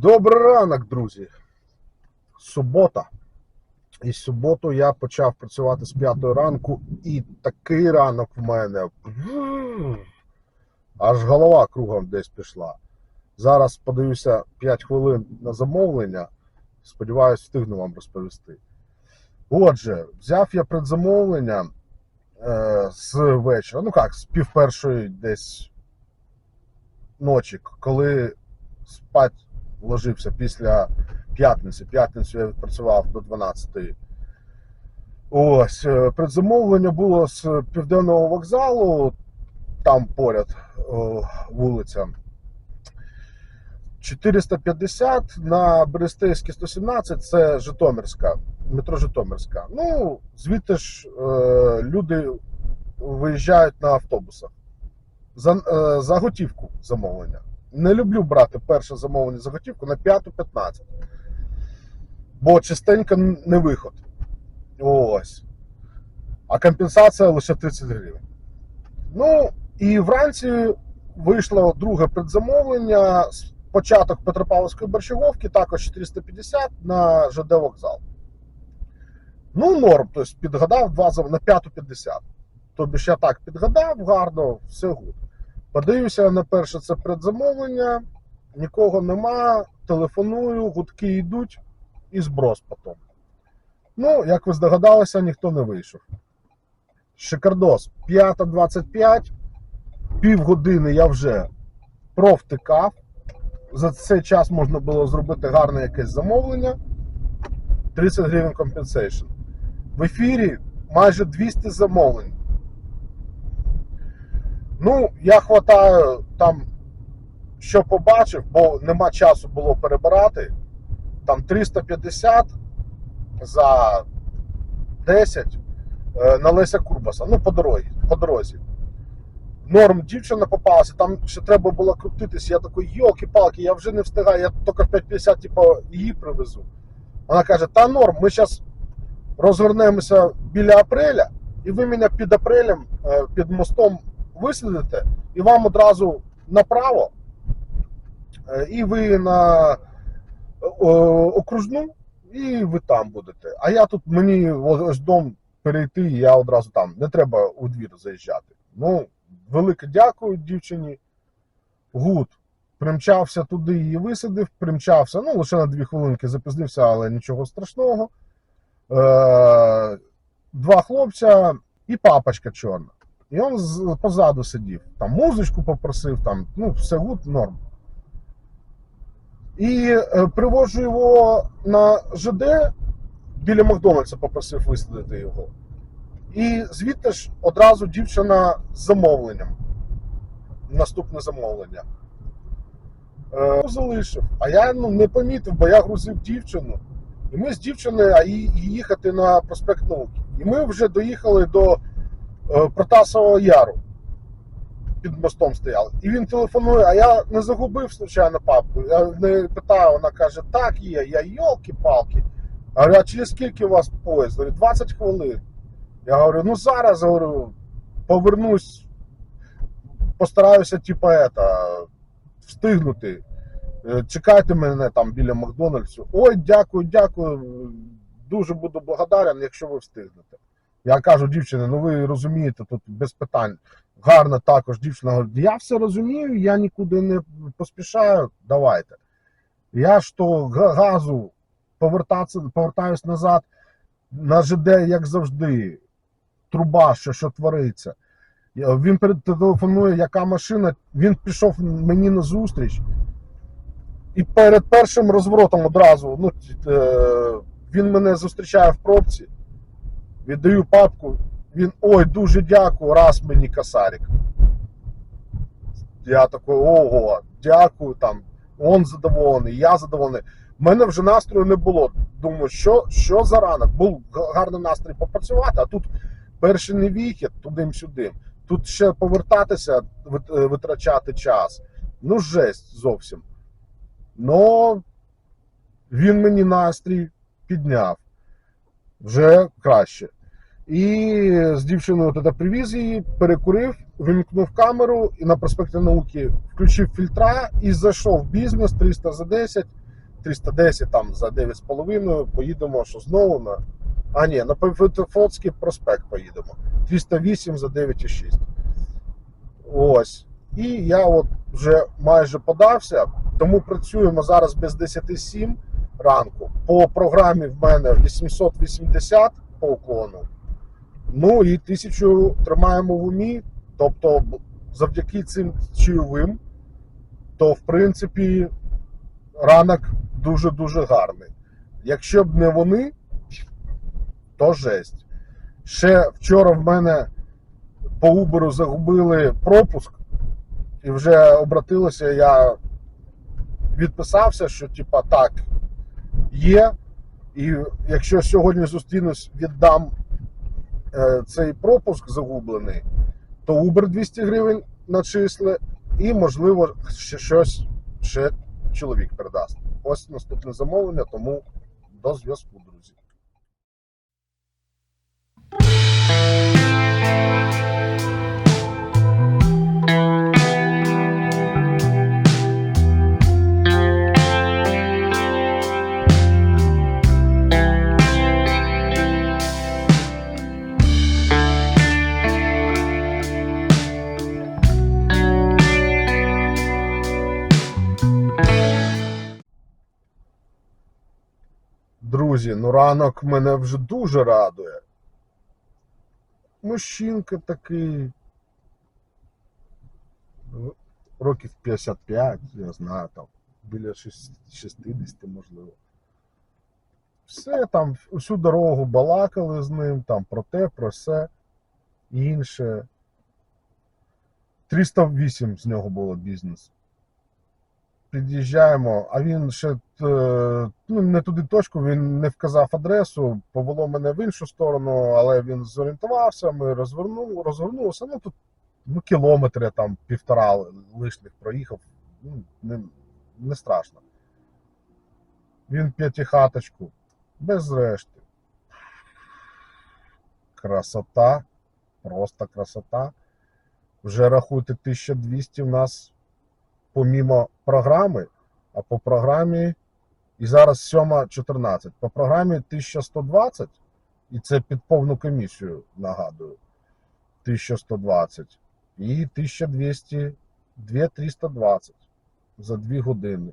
Добрий ранок, друзі. Субота. І суботу я почав працювати з п'ятої ранку, і такий ранок в мене. Аж голова кругом десь пішла. Зараз подивлюся 5 хвилин на замовлення. Сподіваюсь, встигну вам розповісти. Отже, взяв я предзамовлення е, з вечора, ну як, з пів першої десь ночі, коли спать ложився після п'ятниці. П'ятницю я відпрацював до 12. Ось, е, предзамовлення було з південного вокзалу, там поряд о, вулиця. 450 на Берестейській 117 це Житомирська, метро Житомирська. Ну, звідти ж е, люди виїжджають на автобусах. За, е, за готівку замовлення. Не люблю брати перше замовлення за готівку на 5-15. Бо частенько не виход. Ось. А компенсація лише 30 гривень. Ну, і вранці вийшло друге предзамовлення. Початок Петропавловської борщаговки, також 450 на ЖД вокзал. Ну, норм, тобто підгадав два на 5.50. Тобі ж я так підгадав, гарно, все гуд. Подивлюся на перше це предзамовлення, нікого нема, телефоную, гудки йдуть і зброс потім. Ну, як ви здогадалися, ніхто не вийшов. Шикардос, 5.25, півгодини я вже провтикав. За цей час можна було зробити гарне якесь замовлення. 30 гривень компенсейшн. В ефірі майже 200 замовлень. Ну, я хватаю там, що побачив, бо нема часу було перебирати. Там 350 за 10 е, на Леся Курбаса. Ну, по дорозі. По дорозі. Норм дівчина попалася, там ще треба було крутитись. Я такий, йолки-палки, я вже не встигаю, я тільки в 5.50 типу, її привезу. Вона каже: та норм, ми зараз розвернемося біля апреля, і ви мене під апрелем, е, під мостом висадите, і вам одразу направо, е, і ви на е, окружну, і ви там будете. А я тут мені ось дом перейти, і я одразу там. Не треба у двір заїжджати. Ну, велике дякую дівчині. Гуд. Примчався туди, її висадив, примчався. Ну, лише на дві хвилинки запізнився, але нічого страшного. Е, два хлопця і папочка чорна. І він позаду сидів. Там музичку попросив, там, ну, все гуд, норм. І е, приводжу його на ЖД, біля Макдональдса попросив висадити його. І звідти ж одразу дівчина з замовленням. Наступне замовлення. Е, залишив. А я ну, не помітив, бо я грузив дівчину. І ми з дівчиною їхати на проспект Науки. І ми вже доїхали до Протасового Яру. Під мостом стояли. І він телефонує, а я не загубив, случайно, папку. Я не питаю, вона каже, так є, я йолки-палки. А говорю, а через скільки у вас поїзд? Говорю, 20 хвилин. Я говорю, ну зараз говорю, повернусь, постараюся, типа, это, встигнути. Е, Чекайте мене там біля Макдональдсу. Ой, дякую, дякую. Дуже буду благодарен, якщо ви встигнете. Я кажу, дівчині, ну ви розумієте, тут без питань. Гарно також дівчина говорить, я все розумію, я нікуди не поспішаю, давайте. Я ж то газу повертаюсь назад на ЖД, як завжди. Труба, що, що твориться. Він телефонує, яка машина, він пішов мені на зустріч. І перед першим розворотом одразу ну, е, він мене зустрічає в пробці, віддаю папку, він ой, дуже дякую, раз мені косарик. Я такий, ого, дякую там. Он задоволений, я задоволений. У мене вже настрою не було. Думаю, що, що за ранок? Був гарний настрій попрацювати, а тут перший не вихід, туди-сюди. Тут ще повертатися, е, витрачати час. Ну, жесть зовсім. Но він мені настрій підняв вже краще. І з дівчиною тоді привіз її, перекурив, вимкнув камеру і на проспекті науки включив фільтра і зайшов в бізнес 300 за 10. 310 там за 9,5 поїдемо, що знову на. А ні, на Петрофлотський проспект поїдемо. 308 за 9,6. Ось. І я от вже майже подався, тому працюємо зараз без 10.7 ранку. По програмі в мене 880 по уклону. Ну і 1000 тримаємо в умі. Тобто, завдяки цим чайовим, то в принципі ранок дуже-дуже гарний. Якщо б не вони, то жесть. Ще вчора в мене по Uber загубили пропуск, і вже обратилося, я відписався, що типа так, є. І якщо сьогодні зустрінусь, віддам цей пропуск загублений, то Uber 200 гривень начисли, і, можливо, ще щось ще чоловік передасть. Ось наступне замовлення, тому до зв'язку, друзі. Ну ранок мене вже дуже радує. Мужчинка такий. Років 55, я знаю, там, біля шіс- 60, можливо. Все там, всю дорогу балакали з ним, там про те, про все, інше. 308 з нього було бізнес. Під'їжджаємо, а він ще е, ну, не туди точку, він не вказав адресу, повело мене в іншу сторону, але він зорієнтувався, ми розвернули, розвернулися. Ну тут ну, кілометри там півтора лишних проїхав. Ну, не, не страшно. Він п'ятихаточку, без решти. Красота, просто красота. Вже рахуйте 1200 в нас помімо програми, а по програмі, і зараз 7.14, по програмі 1120, і це під повну комісію, нагадую, 1120 і 1200, 2320 за 2 години.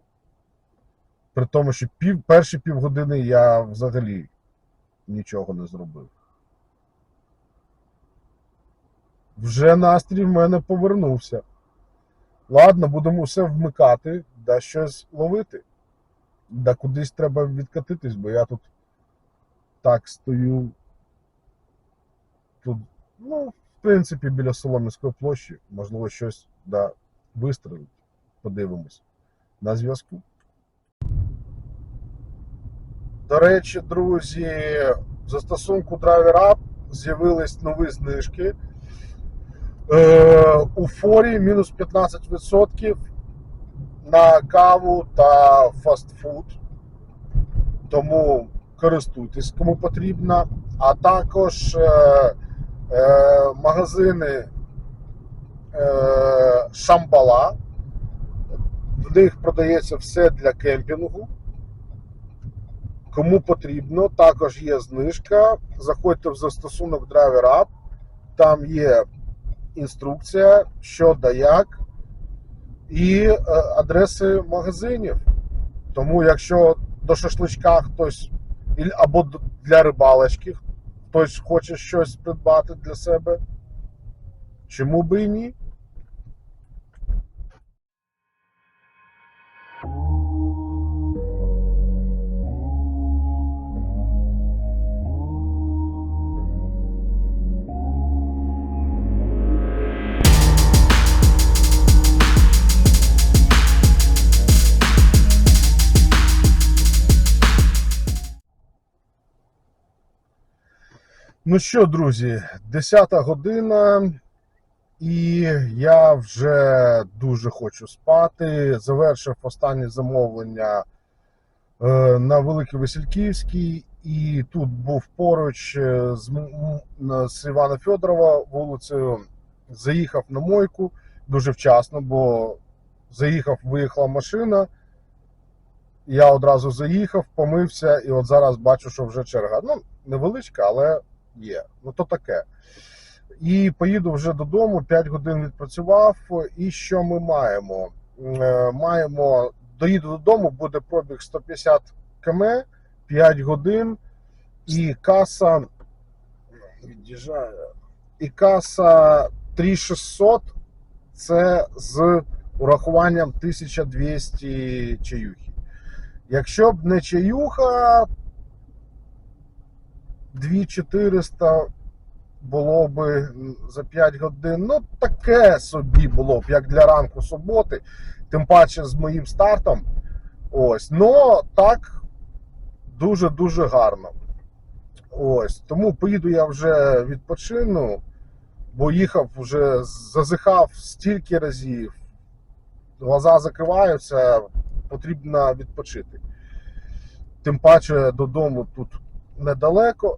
При тому, що пів, перші півгодини я взагалі нічого не зробив. Вже настрій в мене повернувся. Ладно, будемо все вмикати, да щось ловити. Да кудись треба відкатитись, бо я тут так стою. Тут, ну, в принципі, біля Солом'янської площі, можливо, щось да, вистрелить. Подивимось. На зв'язку. До речі, друзі, в застосунку DriverUp з'явились нові знижки. Е, у форі мінус 15% на каву та фастфуд. Тому користуйтесь кому потрібно. А також е, е, магазини е, Шамбала. В них продається все для кемпінгу. Кому потрібно, також є знижка. Заходьте в застосунок DriverUp. Там є інструкція, що да як, і е, адреси магазинів. Тому, якщо до шашличка хтось або для рибалочки хтось хоче щось придбати для себе, чому би і ні? Ну що, друзі, 10 година, і я вже дуже хочу спати. Завершив останнє замовлення е, на Великий Васильківський, і тут був поруч е, з, Івана Федорова вулицею. Заїхав на мойку дуже вчасно, бо заїхав, виїхала машина. Я одразу заїхав, помився, і от зараз бачу, що вже черга. Ну, невеличка, але є. Ну то таке. І поїду вже додому, 5 годин відпрацював. І що ми маємо? Е, Маємо, доїду додому, буде пробіг 150 км, 5 годин, і каса від'їжджає. І каса 3600 це з урахуванням 1200 чаюхи. Якщо б не чаюха, 2400 було б за 5 годин. Ну, таке собі було б, як для ранку суботи, тим паче з моїм стартом. Ось, но так дуже-дуже гарно. Ось, тому поїду я вже відпочину, бо їхав вже зазихав стільки разів, глаза закриваються, потрібно відпочити. Тим паче додому тут недалеко.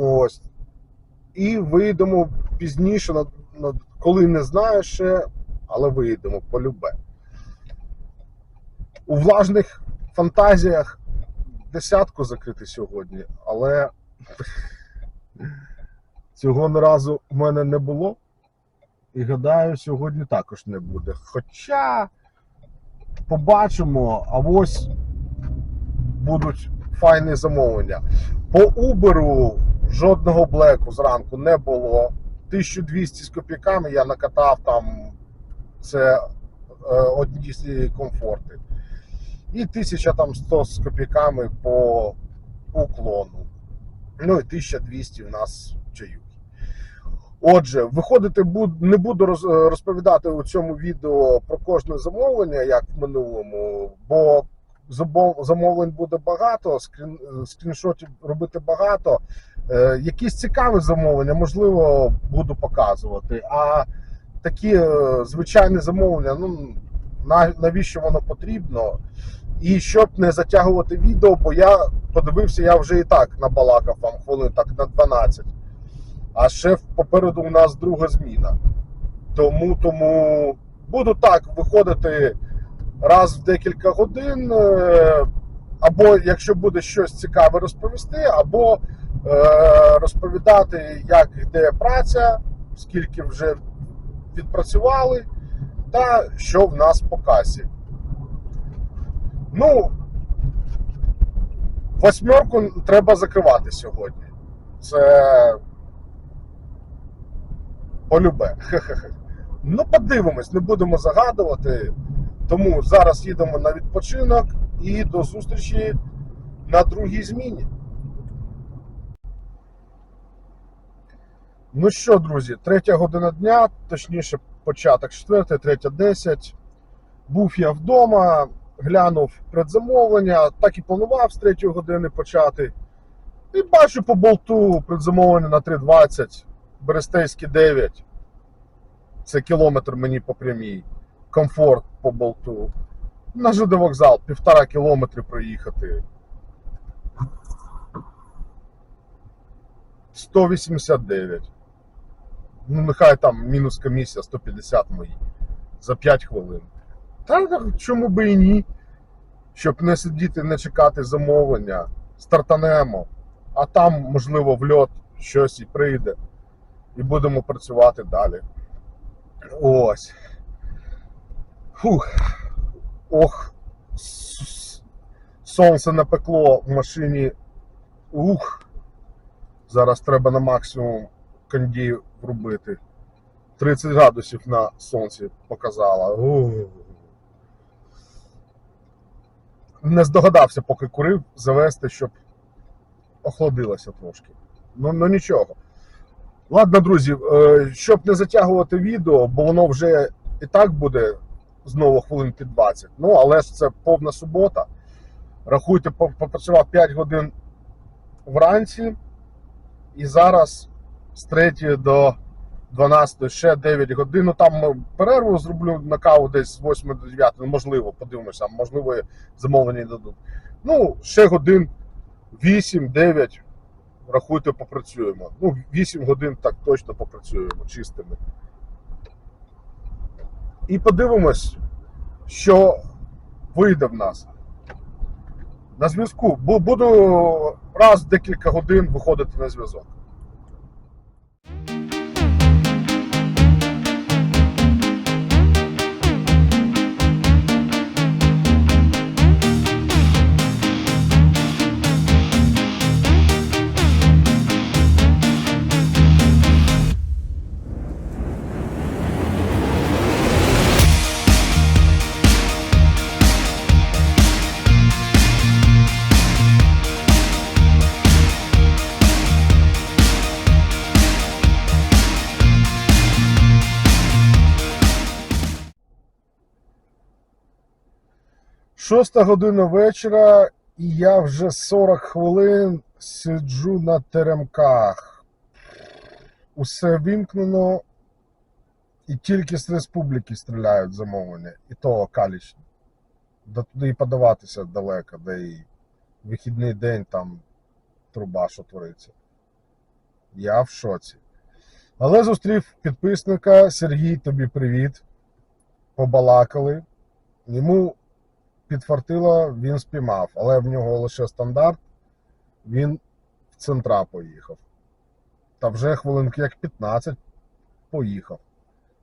Ось. І вийдемо пізніше, на- на- коли не знаю ще, але вийдемо полюбе. У влажних фантазіях десятку закрити сьогодні, але цього не разу в мене не було. І гадаю, сьогодні також не буде. Хоча побачимо, а ось будуть файні замовлення. По Uber жодного блеку зранку не було. 1200 з копійками я накатав там це е, одні комфорти. І 1100 з копійками по уклону. Ну і 1200 в нас чаюки. Отже, виходити не буду розповідати у цьому відео про кожне замовлення, як в минулому, бо замовлень буде багато, скрін, скріншотів робити багато. Е, якісь цікаві замовлення, можливо, буду показувати. А такі е, звичайні замовлення, ну на- навіщо воно потрібно? І щоб не затягувати відео, бо я подивився, я вже і так набалакав вам хвилин так на 12. А ще попереду у нас друга зміна. Тому, тому буду так виходити раз в декілька годин. е, Або якщо буде щось цікаве розповісти, або е, розповідати, як йде праця, скільки вже відпрацювали, та що в нас по касі. Ну, восьмерку треба закривати сьогодні. Це полюбе. Хе-хе-хе. Ну, подивимось, не будемо загадувати. Тому зараз їдемо на відпочинок і до зустрічі на другій зміні. Ну що, друзі, третя година дня, точніше, початок четвертої, третя десять. Був я вдома, глянув предзамовлення, так і планував з третьої години почати. І бачу по болту предзамовлення на 3.20, Берестейський 9. Це кілометр мені по прямій. Комфорт по болту. На ЖД вокзал півтора кілометри проїхати. 189. Ну, нехай там мінус комісія 150 мої. За 5 хвилин. Та чому би і ні? Щоб не сидіти, не чекати замовлення. Стартанемо. А там, можливо, в льот щось і прийде. І будемо працювати далі. Ось. Фух. Ох. Сонце напекло в машині. Ух. Зараз треба на максимум кондій врубити. 30 градусів на сонці показала. Не здогадався, поки курив, завести, щоб охладилося трошки. Ну, ну нічого. Ладно, друзі, е, щоб не затягувати відео, бо воно вже і так буде знову хвилин під 20. Ну, але ж це повна субота. Рахуйте, попрацював 5 годин вранці, і зараз з 3 до 12 ще 9 годин. Ну там е, перерву зроблю на каву десь з 8 до 9, ну, можливо, подивимося, можливо, замовлення дадуть. Ну, ще годин 8-9 рахуйте, попрацюємо. Ну, 8 годин так точно попрацюємо чистими. І подивимось, що вийде в нас. На зв'язку буду раз декілька годин виходити на зв'язок. Шоста година вечора, і я вже 40 хвилин сиджу на теремках. Усе вимкнено, і тільки з республіки стріляють замовлення, і то калічні. До туди і подаватися далеко, де і вихідний день там труба, що твориться. Я в шоці. Але зустрів підписника Сергій, тобі привіт. Побалакали. Йому підфартило, він спіймав, але в нього лише стандарт, він в центра поїхав. Та вже хвилинки як 15 поїхав,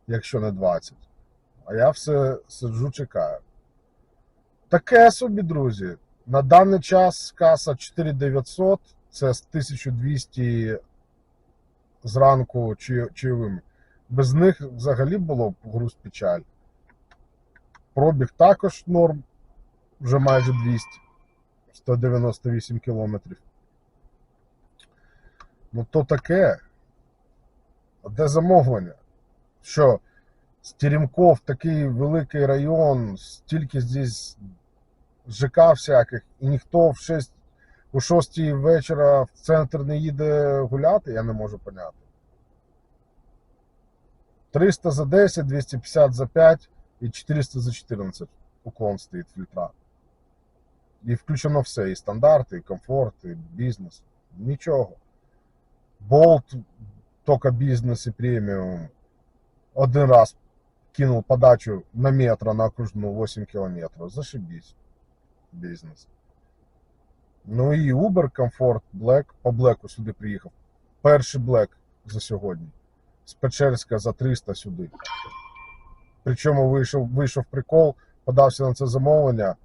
якщо не 20. А я все сиджу, чекаю. Таке собі, друзі. На даний час каса 4900, це з 1200 зранку чи, чайовими. Без них взагалі було б груз печаль. Пробіг також норм, вже майже 200, 198 кілометрів. Ну то таке. Де замовлення? Що Стеремков такий великий район, стільки здесь ЖК всяких, і ніхто в 6, у 6 вечора в центр не їде гуляти, я не можу поняти. 300 за 10, 250 за 5 і 400 за 14 уклон стоїть фільтра. І включено все: і стандарти, і комфорт, і бізнес. Нічого. Болт, тільки бізнес і преміум. Один раз кинув подачу на метро на окружну 8 кілометрів. Зашибісь. Бізнес. Ну і Uber, комфорт, Black. По Блеку сюди приїхав. Перший Black за сьогодні. З Печерська за 300 сюди. Причому вийшов, вийшов прикол, подався на це замовлення,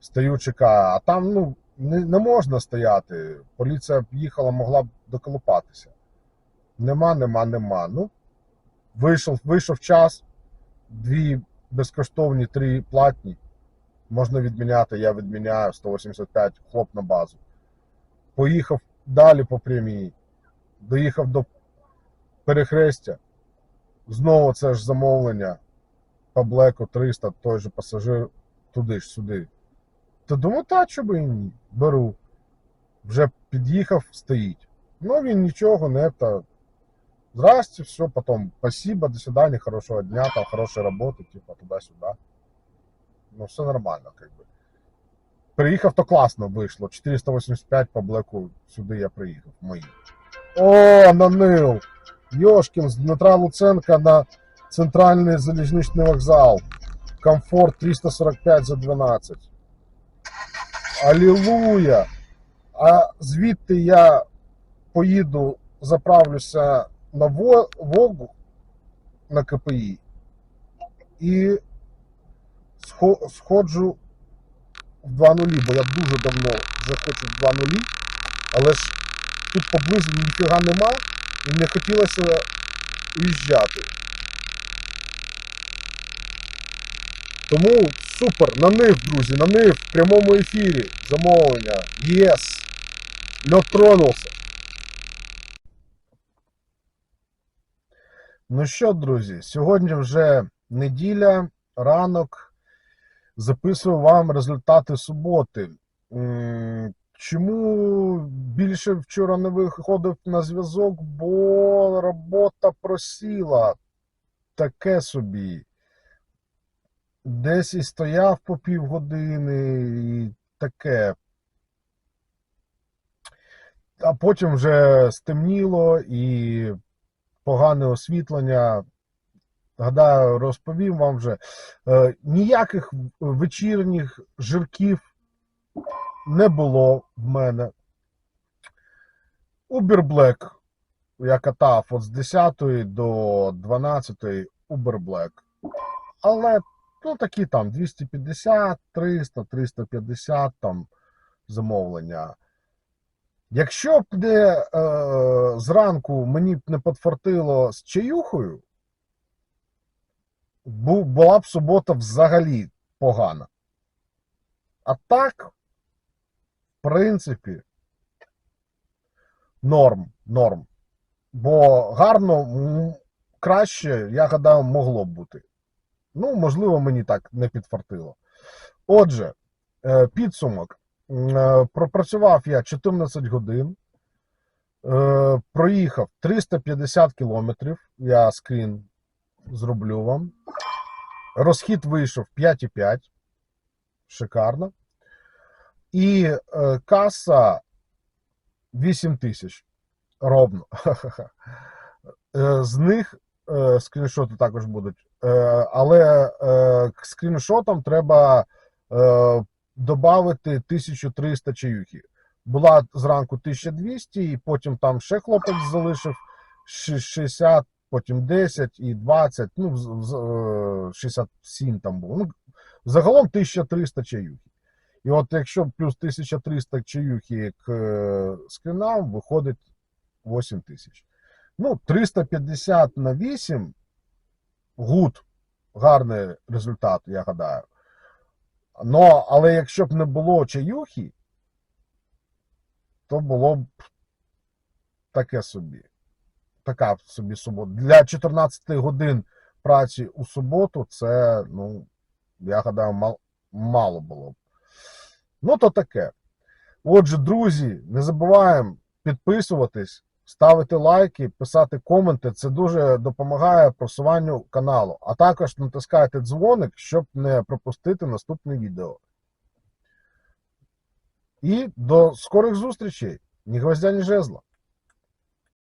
стою, чекаю. А там ну, не, не можна стояти. Поліція їхала, могла б доколупатися. Нема, нема, нема. Ну, вийшов, вийшов час, дві безкоштовні, три платні. Можна відміняти, я відміняю 185 хлоп на базу. Поїхав далі по прямій, доїхав до перехрестя. Знову це ж замовлення по блеку 300, той же пасажир туди ж сюди. То думаю, та чого і ні. Беру. Вже під'їхав, стоїть. Ну він нічого, не та. Здрасте, все, потом спасибо, до свидания, хорошего дня, там хорошей работы, типа туда-сюда. Ну, все нормально, как бы. Приїхав, то класно вийшло. 485 по блеку сюди я приїхав. Мої. О, нанил! Йошкін з Дмитра Луценка на центральний залізничний вокзал. Комфорт 345 за 12. Алілуя! А звідти я поїду, заправлюся на Во- Волгу на КПІ і схо- сходжу в 2.0, бо я дуже давно вже хочу в 2.0, але ж тут поблизу ніфіга нема і не хотілося уїжджати. Тому супер, на них, друзі, на них в прямому ефірі замовлення. Єс! Льот тронувся. Ну що, друзі, сьогодні вже неділя, ранок. Записую вам результати суботи. Чому більше вчора не виходив на зв'язок, бо робота просіла. Таке собі. Десь і стояв по півгодини, і таке. А потім вже стемніло і погане освітлення. Гадаю, розповім вам вже. Е, ніяких вечірніх жирків не було в мене. Uber Black я катав от з 10 до 12 Uber Black. Але ну, такі там 250, 300, 350 там замовлення. Якщо б не е, зранку мені б не подфартило з чаюхою, була б субота взагалі погана. А так, в принципі, норм, норм. Бо гарно, краще, я гадаю, могло б бути. Ну, можливо, мені так не підфартило. Отже, е, підсумок. Е, Пропрацював я 14 годин, е, проїхав 350 кілометрів. Я скрін зроблю вам. Розхід вийшов 5,5. Шикарно. І каса 8 тисяч. Ровно. З них скріншоти також будуть. Е, але е, скріншотам треба е, додати 1300 чаюхи. Була зранку 1200, і потім там ще хлопець залишив 60, потім 10 і 20, ну, з- з- е, 67 там було. Ну, загалом 1300 чаюхи. І от якщо плюс 1300 чаюхи к е, скринам, виходить 8 тисяч. Ну, 350 на 8 гуд, гарний результат, я гадаю. Но, але якщо б не було чаюхи, то було б таке собі. Така собі субота. Для 14 годин праці у суботу це, ну, я гадаю, мал- мало було б. Ну, то таке. Отже, друзі, не забуваємо підписуватись, ставити лайки, писати коменти. Це дуже допомагає просуванню каналу. А також натискайте дзвоник, щоб не пропустити наступне відео. І до скорих зустрічей. Ні гвоздя, ні жезла.